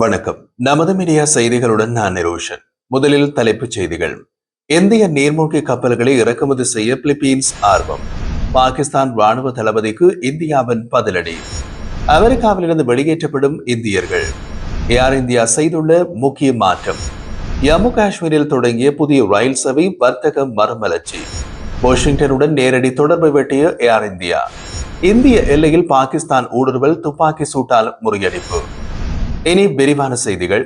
வணக்கம். நமது மீடியா செய்திகளுடன் நான் நிரோஷன். முதலில் தலைப்புச் செய்திகள். இந்திய நீர்மூழ்கி கப்பல்களை இறக்குமதி செய்ய பிலிப்பீன்ஸ் ஆர்வம். பாகிஸ்தான் ராணுவ தளபதிக்கு இந்தியாவின் பதிலடி. அமெரிக்காவிலிருந்து வெளியேற்றப்படும் இந்தியர்கள். ஏர் இந்தியா செய்துள்ள முக்கிய மாற்றம். ஜம்மு காஷ்மீரில் தொடங்கிய புதிய ரயில் சேவை வர்த்தக மறுமலர்ச்சி. வாஷிங்டனுடன் நேரடி தொடர்பு வெட்டிய ஏர் இந்தியா. இந்திய எல்லையில் பாகிஸ்தான் ஊடுருவல் துப்பாக்கி சூட்டால் முறியடிப்பு. இனி விரிவான செய்திகள்.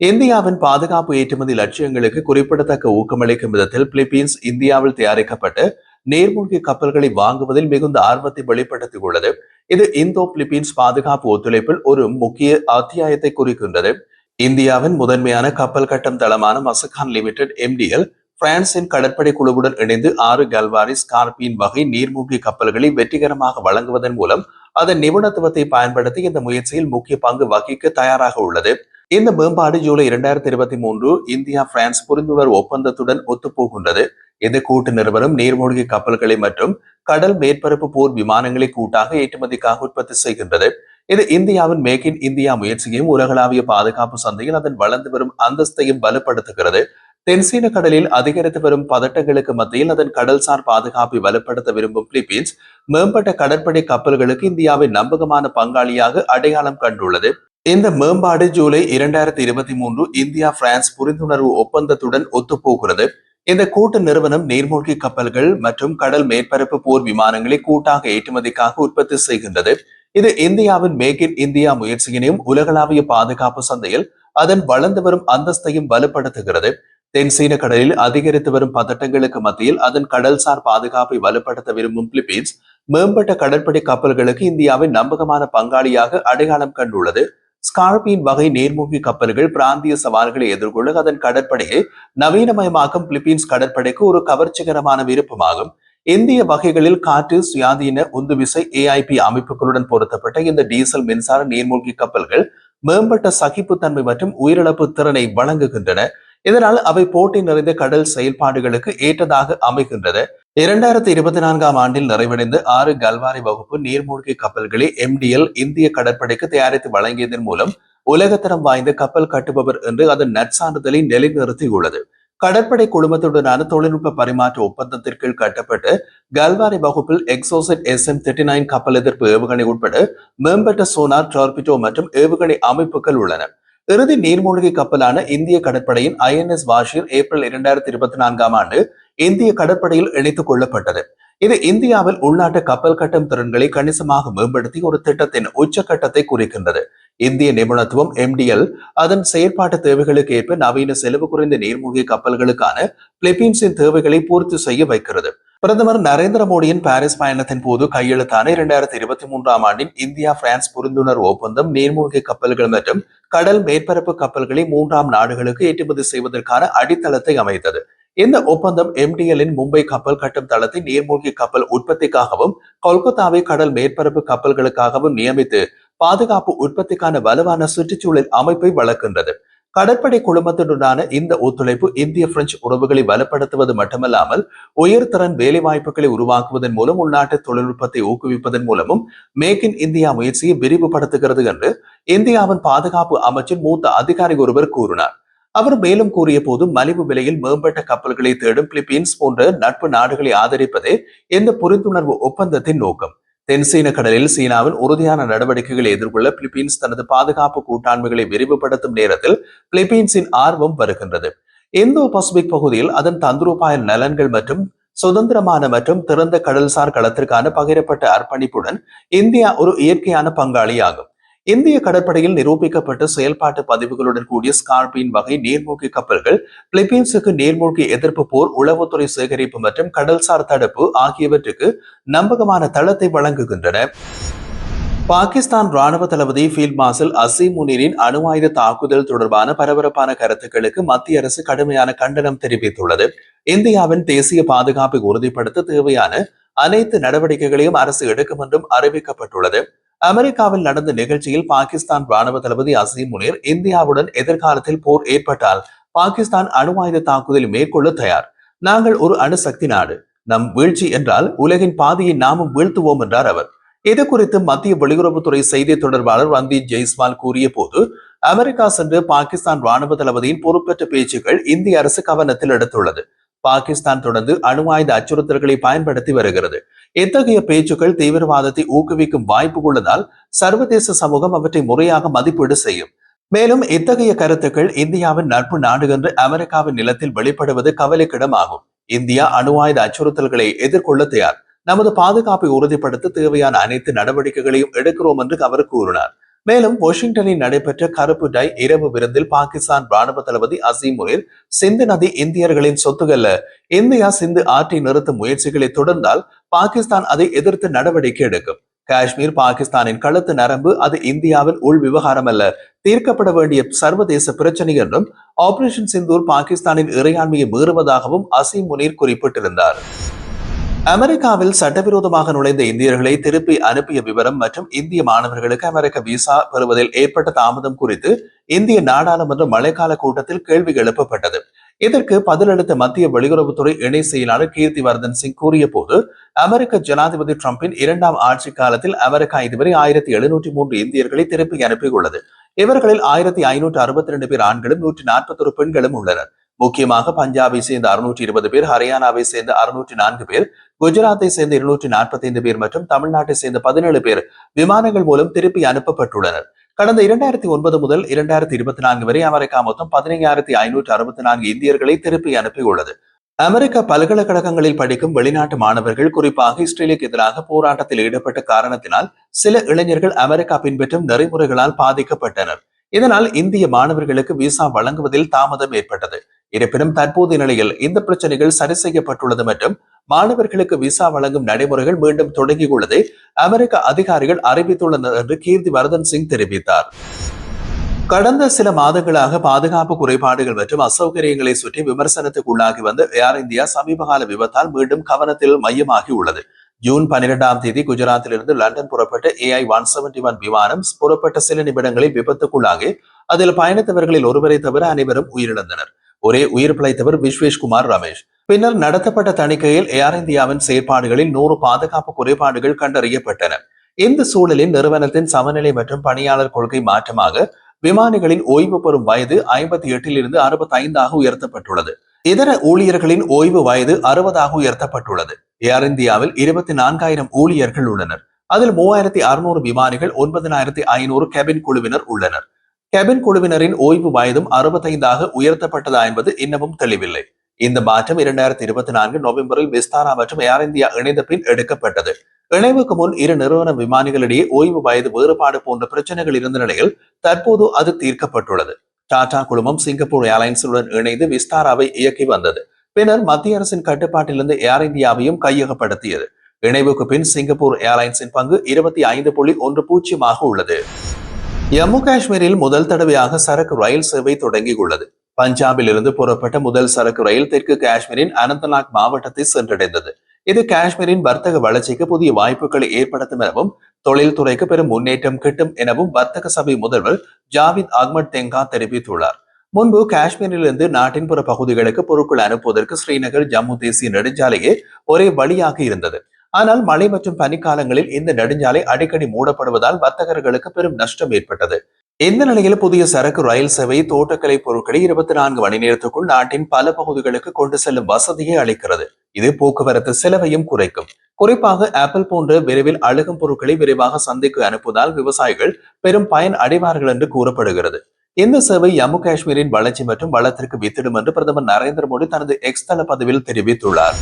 இந்தியாவின் பாதுகாப்பு ஏற்றுமதி லட்சியங்களுக்கு குறிப்பிடத்தக்க ஊக்கமளிக்கும் விதத்தில் பிலிப்பீன்ஸ் இந்தியாவில் தயாரிக்கப்பட்டு நீர்மூழ்கி கப்பல்களை வாங்குவதில் மிகுந்த ஆர்வத்தை வெளிப்படுத்தியுள்ளது. இது இந்தோ பிலிப்பீன்ஸ் பாதுகாப்பு ஒத்துழைப்பில் ஒரு முக்கிய அத்தியாயத்தை குறிக்கின்றது. இந்தியாவின் முதன்மையான கப்பல் கட்டம் தளமான மசகான் லிமிடெட் எம்டிஎல் பிரான்சின் கடற்படை குழுவுடன் இணைந்து ஆறு கல்வாரி ஸ்கார்பியின் வகை நீர்மூழ்கி கப்பல்களை வெற்றிகரமாக வழங்குவதன் மூலம் அதன் நிபுணத்துவத்தை பயன்படுத்தி இந்த முயற்சியில் முக்கிய பங்கு வகிக்க தயாராக உள்ளது. இந்த மேம்பாடு ஜூலை இரண்டாயிரத்தி இருபத்தி மூன்று இந்தியா பிரான்ஸ் புரிந்துணர்வு ஒப்பந்தத்துடன் ஒத்துப்போகின்றது. இந்த கூட்டு நிறுவனம் நீர்மூழ்கி கப்பல்களை மற்றும் கடல் மேற்பரப்பு போர் விமானங்களை கூட்டாக ஏற்றுமதிக்காக உற்பத்தி செய்கின்றது. இது இந்தியாவின் மேக் இன் இந்தியா முயற்சியையும் உலகளாவிய பாதுகாப்பு சந்தையில் அதன் வளர்ந்து வரும் அந்தஸ்தையும் வலுப்படுத்துகிறது தென்சீன கடலில் அதிகரித்து வரும் பதட்டங்களுக்கு மத்தியில் அதன் கடல்சார் பாதுகாப்பை வலுப்படுத்த விரும்பும் பிலிப்பீன்ஸ் மேம்பட்ட கடற்படை கப்பல்களுக்கு இந்தியாவின் நம்பகமான பங்காளியாக அடையாளம் கண்டுள்ளது. இந்த மேம்பாடு ஜூலை இரண்டாயிரத்தி இருபத்தி மூன்று இந்தியா பிரான்ஸ் புரிந்துணர்வு ஒப்பந்தத்துடன் ஒத்துப்போகிறது. இந்த கூட்டு நிறுவனம் நீர்மூழ்கி கப்பல்கள் மற்றும் கடல் மேற்பரப்பு போர் விமானங்களை கூட்டாக ஏற்றுமதிக்காக உற்பத்தி செய்கின்றது. இது இந்தியாவின் மேக் இன் இந்தியா முயற்சியினையும் உலகளாவிய பாதுகாப்பு சந்தையில் அதன் வளர்ந்து வரும் அந்தஸ்தையும் வலுப்படுத்துகிறது. தென் சீன கடலில் அதிகரித்து வரும் பதட்டங்களுக்கு மத்தியில் அதன் கடல்சார் பாதுகாப்பை வலுப்படுத்த விரும்பும் பிலிப்பீன்ஸ் மேம்பட்ட கடற்படை கப்பல்களுக்கு இந்தியாவின் நம்பகமான பங்காளியாக அடையாளம் கண்டுள்ளது. ஸ்கார்பியின் வகை நீர்மூழ்கி கப்பல்கள் பிராந்திய சவால்களை எதிர்கொள்ள அதன் கடற்படையை நவீனமயமாக்கும் பிலிப்பீன்ஸ் கடற்படைக்கு ஒரு கவர்ச்சிகரமான விருப்பமாகும். இந்திய வகைகளில் காற்று சுயாதீன உந்துவிசை ஏஐபி அமைப்புகளுடன் பொருத்தப்பட்ட இந்த டீசல் மின்சார நீர்மூழ்கி கப்பல்கள் மேம்பட்ட சகிப்புத்தன்மை மற்றும் உயிரிழப்பு திறனை வழங்குகின்றன. இதனால் அவை போட்டி நிறைந்த கடல் செயல்பாடுகளுக்கு ஏற்றதாக அமைகின்றது. இரண்டாயிரத்தி இருபத்தி நான்காம் ஆண்டில் நிறைவடைந்த ஆறு கல்வாரி வகுப்பு நீர்மூழ்கி கப்பல்களை எம்டிஎல் இந்திய கடற்படைக்கு தயாரித்து வழங்கியதன் மூலம் உலகத்தரம் வாய்ந்த கப்பல் கட்டுபவர் என்று அதன் நற்சான்றிதழை நிலைநிறுத்தியுள்ளது. கடற்படை குழுமத்துடனான தொழில்நுட்ப பரிமாற்ற ஒப்பந்தத்திற்கு கட்டப்பட்டு கல்வாரி வகுப்பில் Exocet S M thirty nine கப்பல் எதிர்ப்பு ஏவுகணை உட்பட மேம்பட்ட சோனார் டார்பிட்டோ மற்றும் ஏவுகணை அமைப்புகள் உள்ளன. இறுதி நீர்மூழ்கி கப்பலான இந்திய கடற்படையின் ஐஎன்எஸ் வாஷிர் ஏப்ரல் இரண்டாயிரத்தி இருபத்தி நான்காம் ஆண்டு இந்திய கடற்படையில் இணைத்துக் கொள்ளப்பட்டது. இது இந்தியாவில் உள்நாட்டு கப்பல் கட்டும் திறன்களை கணிசமாக மேம்படுத்தி ஒரு திட்டத்தின் உச்சக்கட்டத்தை குறிக்கின்றது. இந்திய நிபுணத்துவம் எம்டிஎல் அதன் செயற்பாட்டு தேவைகளுக்கு ஏற்ப நவீன செலவு குறைந்த நீர்மூழ்கி கப்பல்களுக்கான பிலிப்பீன்ஸின் தேவைகளை பூர்த்தி செய்ய வைக்கிறது. பிரதமர் நரேந்திர மோடியின் பாரிஸ் பயணத்தின் போது கையெழுத்தான இரண்டாயிரத்தி இருபத்தி மூன்றாம் ஆண்டின் இந்தியா பிரான்ஸ் புரிந்துணர்வு ஒப்பந்தம் நீர்மூழ்கி கப்பல்கள் மற்றும் கடல் மேற்பரப்பு கப்பல்களை மூன்றாம் நாடுகளுக்கு ஏற்றுமதி செய்வதற்கான அடித்தளத்தை அமைத்தது. இந்த ஒப்பந்தம் எம்டிஎல்லின் மும்பை கப்பல் கட்டும் தளத்தை நீர்மூழ்கி கப்பல் உற்பத்திக்காகவும் கொல்கத்தாவை கடல் மேற்பரப்பு கப்பல்களுக்காகவும் நியமித்து பாதுகாப்பு உற்பத்திக்கான வலுவான சுற்றுச்சூழல் அமைப்பை வளர்க்கின்றது. கடற்படை குழுமத்துடனான இந்த ஒத்துழைப்பு இந்திய பிரெஞ்சு உறவுகளை பலப்படுத்துவது மட்டுமல்லாமல் உயர்திறன் வேலைவாய்ப்புகளை உருவாக்குவதன் மூலம் உள்நாட்டு தொழில்நுட்பத்தை ஊக்குவிப்பதன் மூலமும் மேக் இன் இந்தியா முயற்சியை விரிவுபடுத்துகிறது என்று இந்தியாவின் பாதுகாப்பு அமைச்சின் மூத்த அதிகாரி ஒருவர் கூறினார். அவர் மேலும் கூறிய போது மலிவு விலையில் மேம்பட்ட கப்பல்களை தேடும் பிலிப்பீன்ஸ் போன்ற நட்பு நாடுகளை ஆதரிப்பதே இந்த புரிந்துணர்வு ஒப்பந்தத்தின் நோக்கம். தென்சீன கடலில் சீனாவின் உறுதியான நடவடிக்கைகளை எதிர்கொள்ள பிலிப்பீன்ஸ் தனது பாதுகாப்பு கூட்டாண்மைகளை விரிவுபடுத்தும் நேரத்தில் பிலிப்பீன்ஸின் ஆர்வம் வருகின்றது. இந்தோ பசிபிக் பகுதியில் அதன் தந்திரோபாய நலன்கள் மற்றும் சுதந்திரமான மற்றும் திறந்த கடல்சார் களத்திற்கான பகிரப்பட்ட அர்ப்பணிப்புடன் இந்தியா ஒரு இயற்கையான பங்காளியாகும். இந்திய கடற்படையில் நிரூபிக்கப்பட்ட செயல்பாட்டு பதிவுகளுடன் கூடிய ஸ்கார்பின் வகை நீர்மூழ்கி கப்பல்கள் பிலிப்பீன்ஸுக்கு நீர்மூழ்கி எதிர்ப்பு போர் உளவுத்துறை சேகரிப்பு மற்றும் கடல்சார் தடுப்பு ஆகியவற்றுக்கு நம்பகமான தளத்தை வழங்குகின்றன. பாகிஸ்தான் ராணுவ தளபதி ஃபீல்ட் மார்ஷல் அசீம் முனீரின் அணு ஆயுத தாக்குதல் தொடர்பான பரபரப்பான கருத்துக்களுக்கு மத்திய அரசு கடுமையான கண்டனம் தெரிவித்துள்ளது. இந்தியாவின் தேசிய பாதுகாப்பை உறுதிப்படுத்த தேவையான அனைத்து நடவடிக்கைகளையும் அரசு எடுக்கும் என்றும் அறிவிக்கப்பட்டுள்ளது. அமெரிக்காவில் நடந்த நிகழ்ச்சியில் பாகிஸ்தான் ராணுவ தளபதி அசீம் முனீர் இந்தியாவுடன் எதிர்காலத்தில் போர் ஏற்பட்டால் பாகிஸ்தான் அணு ஆயுத தாக்குதல் மேற்கொள்ள தயார். நாங்கள் ஒரு அணுசக்தி நாடு. நம் வீழ்ச்சி என்றால் உலகின் பாதியை நாமும் வீழ்த்துவோம் என்றார் அவர். இது குறித்து மத்திய வெளியுறவுத்துறை செய்தி தொடர்பாளர் ரந்தீப் ஜெய்ஸ்வால் கூறிய போது அமெரிக்கா சென்று பாகிஸ்தான் ராணுவ தளபதியின் பொறுப்பேற்ற பேச்சுக்கள் இந்திய அரசு கவனத்தில் எடுத்துள்ளது. பாகிஸ்தான் தொடர்ந்து அணு ஆயுத அச்சுறுத்தல்களை பயன்படுத்தி வருகிறது. இத்தகைய பேச்சுக்கள் தீவிரவாதத்தை ஊக்குவிக்கும் வாய்ப்பு உள்ளதால் சர்வதேச சமூகம் அவற்றை முறையாக மதிப்பீடு செய்யும். மேலும் இத்தகைய கருத்துக்கள் இந்தியாவின் நட்பு நாடு என்று அமெரிக்காவின் நிலத்தில் வெளிப்படுவது கவலைக்கிடமாகும். இந்தியா அணு ஆயுத அச்சுறுத்தல்களை எதிர்கொள்ள தயார். நமது பாதுகாப்பை உறுதிப்படுத்த தேவையான அனைத்து நடவடிக்கைகளையும் எடுக்கிறோம் என்று அவர் கூறினார். மேலும் வாஷிங்டனில் நடைபெற்ற கருப்பு டை இரவு விருந்தில் பாகிஸ்தான் ராணுவ தளபதி அசீம் சிந்து நதி இந்தியர்களின் சொத்துகள்ல இந்தியா சிந்து ஆற்றை நிறுத்தும் முயற்சிகளை தொடர்ந்தால் பாகிஸ்தான் அதை எதிர்த்து நடவடிக்கை எடுக்கும். காஷ்மீர் பாகிஸ்தானின் கழுத்து நரம்பு அது இந்தியாவின் உள் விவகாரம் அல்ல. தீர்க்கப்பட வேண்டிய சர்வதேச பிரச்சனை என்றும் ஆபரேஷன் சிந்தூர் பாகிஸ்தானின் இறையாண்மையை மீறுவதாகவும் அசீம் முனீர் குறிப்பிட்டிருந்தார். அமெரிக்காவில் சட்டவிரோதமாக நுழைந்த இந்தியர்களை திருப்பி அனுப்பிய விவரம் மற்றும் இந்திய மாணவர்களுக்கு அமெரிக்க விசா பெறுவதில் ஏற்பட்ட தாமதம் குறித்து இந்திய நாடாளுமன்ற மழைக்கால கூட்டத்தில் கேள்வி எழுப்பப்பட்டது. இதற்கு பதிலளித்த மத்திய வெளியுறவுத்துறை இணை செயலாளர் கீர்த்திவர்தன் சிங் கூறிய போது அமெரிக்க ஜனாதிபதி டிரம்பின் இரண்டாம் ஆட்சி காலத்தில் அமெரிக்கா இதுவரை ஆயிரத்தி எழுநூற்றி மூன்று இந்தியர்களை திருப்பி அனுப்பியுள்ளது. இவர்களில் ஆயிரத்தி ஐநூற்று அறுபத்தி இரண்டு பேர் ஆண்களும் நூற்றி நாற்பத்தொரு பெண்களும் உள்ளனர். முக்கியமாக பஞ்சாபை சேர்ந்த அறுநூற்றி இருபது பேர் ஹரியானாவை சேர்ந்த அறுநூற்றி நான்கு பேர் குஜராத்தை சேர்ந்த இருநூற்றி நாற்பத்தி ஐந்து பேர் மற்றும் தமிழ்நாட்டை சேர்ந்த பதினேழு பேர் விமானங்கள் மூலம் திருப்பி அனுப்பப்பட்டுள்ளனர். கடந்த இரண்டாயிரத்தி ஒன்பது முதல் இரண்டாயிரத்தி இருபத்தி நான்கு வரை அமெரிக்கா மொத்தம் பதினையாயிரத்தி ஐநூற்று அறுபத்தி நான்கு இந்தியர்களை திருப்பி அனுப்பியுள்ளது. அமெரிக்க பல்கலைக்கழகங்களில் படிக்கும் வெளிநாட்டு மாணவர்கள் குறிப்பாக இஸ்ரேலுக்கு எதிராக போராட்டத்தில் ஈடுபட்ட காரணத்தினால் சில இளைஞர்கள் அமெரிக்கா பின்பற்றும் நெறிமுறைகளால் பாதிக்கப்பட்டனர். இதனால் இந்திய மாணவர்களுக்கு விசா வழங்குவதில் தாமதம் ஏற்பட்டது. இருப்பினும் தற்போதைய நிலையில் இந்த பிரச்சனைகள் சரி செய்யப்பட்டுள்ளது மற்றும் மாணவர்களுக்கு விசா வழங்கும் நடைமுறைகள் மீண்டும் தொடங்கியுள்ளதை அமெரிக்க அதிகாரிகள் அறிவித்துள்ளனர் என்று கீர்த்தி வர்தன் சிங் தெரிவித்தார். கடந்த சில மாதங்களாக பாதுகாப்பு குறைபாடுகள் மற்றும் அசௌகரியங்களை சுற்றி விமர்சனத்துக்குள்ளாகி வந்த ஏர் இந்தியா சமீபகால விபத்தால் மீண்டும் கவனத்தில் மையமாகி உள்ளது. ஜூன் பன்னிரெண்டாம் தேதி குஜராத்திலிருந்து லண்டன் புறப்பட்ட ஏஐ ஒன் செவன்டி ஒன் விமானம் புறப்பட்ட சில நிமிடங்களில் விபத்துக்குள்ளாகி அதில் பயணித்தவர்களில் ஒருவரை தவிர அனைவரும் உயிரிழந்தனர். ஒரே உயிர் பிழைத்தவர் விஸ்வேஷ்குமார் ரமேஷ். பின்னர் நடத்தப்பட்ட தணிக்கையில் ஏர் இந்தியாவின் செயற்பாடுகளில் நூறு பாதுகாப்பு குறைபாடுகள் கண்டறியப்பட்டன. இந்த சூழலில் நிறுவனத்தின் சமநிலை மற்றும் பணியாளர் கொள்கை மாற்றமாக விமானிகளின் ஓய்வு பெறும் வயது ஐம்பத்தி எட்டில் இருந்து அறுபத்தி ஐந்தாக உயர்த்தப்பட்டுள்ளது. இதர ஊழியர்களின் ஓய்வு வயது அறுபதாக உயர்த்தப்பட்டுள்ளது. ஏர் இந்தியாவில் இருபத்தி நான்காயிரம் ஊழியர்கள் உள்ளனர். அதில் மூவாயிரத்தி அறுநூறு விமானிகள் ஒன்பதினாயிரத்தி ஐநூறு கேபின் குழுவினர் உள்ளனர். கெபின் குழுவினரின் ஓய்வு வயதும் அறுபத்தைந்தாக உயர்த்தப்பட்டதா என்பது இன்னமும் தெளிவில்லை. இந்த மாற்றம் இரண்டாயிரத்தி இருபத்தி நான்கு நவம்பரில் விஸ்தாரா மற்றும் ஏர் இந்தியா இணைந்த பின் எடுக்கப்பட்டது. இணைவுக்கு முன் இரு நிறுவன விமானிகளிடையே ஓய்வு வயது வேறுபாடு போன்ற பிரச்சனைகள் இருந்த நிலையில் தற்போது அது தீர்க்கப்பட்டுள்ளது. டாடா குழுமம் சிங்கப்பூர் ஏர்லைன்ஸுடன் இணைந்து விஸ்தாராவை இயக்கி வந்தது. பின்னர் மத்திய அரசின் கட்டுப்பாட்டிலிருந்து ஏர் இந்தியாவையும் கையகப்படுத்தியது. இணைவுக்கு பின் சிங்கப்பூர் ஏர்லைன்ஸின் பங்கு இருபத்தி ஐந்து புள்ளி ஒன்று பூஜ்ஜியமாக உள்ளது. ஜம்மு காஷ்மீரில் முதல் தடவையாக சரக்கு ரயில் சேவை தொடங்கியுள்ளது. பஞ்சாபில் இருந்து புறப்பட்ட முதல் சரக்கு ரயில் தெற்கு காஷ்மீரின் அனந்தநாக் மாவட்டத்தை சென்றடைந்தது. இது காஷ்மீரின் வர்த்தக வளர்ச்சிக்கு புதிய வாய்ப்புகளை ஏற்படுத்தும் எனவும் தொழில்துறைக்கு பெரும் முன்னேற்றம் கிட்டும் எனவும் வர்த்தக சபை முதல்வர் ஜாவித் அகமது தெங்கா தெரிவித்துள்ளார். முன்பு காஷ்மீரிலிருந்து நாட்டின் புற பகுதிகளுக்கு பொருட்கள் அனுப்புவதற்கு ஸ்ரீநகர் ஜம்மு தேசிய நெடுஞ்சாலையே ஒரே வழியாக இருந்தது. ஆனால் மழை மற்றும் பனிக்காலங்களில் இந்த நெடுஞ்சாலை அடிக்கடி மூடப்படுவதால் வர்த்தகர்களுக்கு பெரும் நஷ்டம் ஏற்பட்டது. இந்த நிலையில் புதிய சரக்கு ரயில் சேவை தோட்டக்கலை பொருட்களை இருபத்தி நான்கு மணி நேரத்துக்குள் நாட்டின் பல பகுதிகளுக்கு கொண்டு செல்லும் வசதியை அளிக்கிறது. இது போக்குவரத்து செலவையும் குறைக்கும். குறிப்பாக ஆப்பிள் போன்ற விரைவில் அழுகும் பொருட்களை விரைவாக சந்தைக்கு அனுப்புவதால் விவசாயிகள் பெரும் பயன் அடைவார்கள் என்று கூறப்படுகிறது. இந்த சேவை ஜம்மு காஷ்மீரின் வளர்ச்சி மற்றும் வளத்திற்கு வித்திடும் என்று பிரதமர் நரேந்திர மோடி தனது எக்ஸ் தள தெரிவித்துள்ளார்.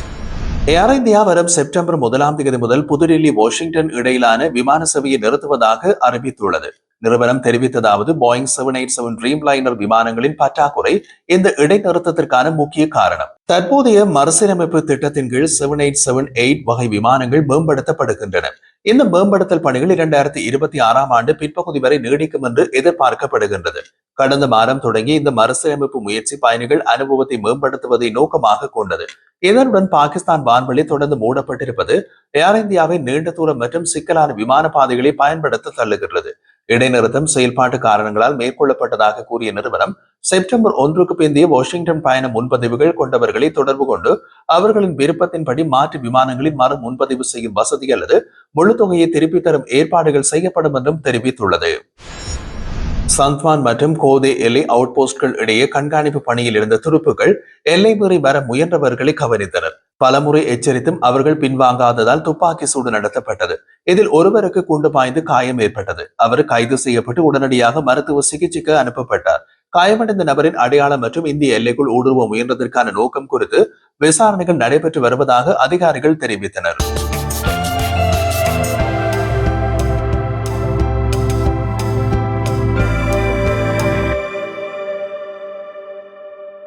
ஏர் இந்தியா வரும் செப்டம்பர் முதலாம் தேதி முதல் புதுடில்லி வாஷிங்டன் இடையிலான விமான சேவையை நிறுத்துவதாக அறிவித்துள்ளது. நிறுவனம் தெரிவித்ததாவது Boeing seven eight seven dreamliner விமானங்களின் பற்றாக்குறை இந்த இடைநிறுத்தத்திற்கான முக்கிய காரணம். தற்போதைய மறுசீரமைப்பு திட்டத்தின் கீழ் செவன் எயிட் செவன் எயிட் வகை விமானங்கள் மேம்படுத்தப்படுகின்றன. இந்த மேம்படுத்தல் பணிகள் இரண்டாயிரத்தி இருபத்தி ஆறாம் ஆண்டு பிற்பகுதி வரை நீடிக்கும் என்று எதிர்பார்க்கப்படுகின்றது. கடந்த மாதம் தொடங்கி இந்த மறுசீரமைப்பு முயற்சி பயணிகள் அனுபவத்தை மேம்படுத்துவதை நோக்கமாக கொண்டது. இதனுடன் பாகிஸ்தான் வான்வெளி தொடர்ந்து மூடப்பட்டிருப்பது ஏர் இந்தியாவை நீண்ட தூரம் மற்றும் சிக்கலான விமான பாதைகளை பயன்படுத்த தள்ளுகிறது. இடைநிறுத்தம் செயல்பாட்டு காரணங்களால் மேற்கொள்ளப்பட்டதாக கூறிய நிறுவனம் செப்டம்பர் ஒன்றுக்கு பிந்தைய வாஷிங்டன் பயண முன்பதிவுகள் கொண்டவர்களை தொடர்பு கொண்டு அவர்களின் விருப்பத்தின்படி மாற்று விமானங்களில் மறு முன்பதிவு செய்யும் வசதி அல்லது முழு தொகையை திருப்பித் தரும் ஏற்பாடுகள் செய்யப்படும் என்றும் தெரிவித்துள்ளது. சந்த்வான் மற்றும் கோதே எல்லை அவுட் போஸ்ட்கள் இடையே கண்காணிப்பு பணியில் இருந்த துருப்புகள் எல்லை மீறி வர முயன்றவர்களை கவனித்தனர். பலமுறை எச்சரித்தும் அவர்கள் பின்வாங்காததால் துப்பாக்கி சூடு நடத்தப்பட்டது. இதில் ஒருவருக்கு குண்டு பாய்ந்து காயம் ஏற்பட்டது. அவர் கைது செய்யப்பட்டு உடனடியாக மருத்துவ சிகிச்சைக்கு அனுப்பப்பட்டார். காயமடைந்த நபரின் அடையாளம் மற்றும் இந்திய எல்லைக்குள் ஊடுருவ முயன்றதற்கான நோக்கம் குறித்து விசாரணைகள் நடைபெற்று வருவதாக அதிகாரிகள் தெரிவித்தனர்.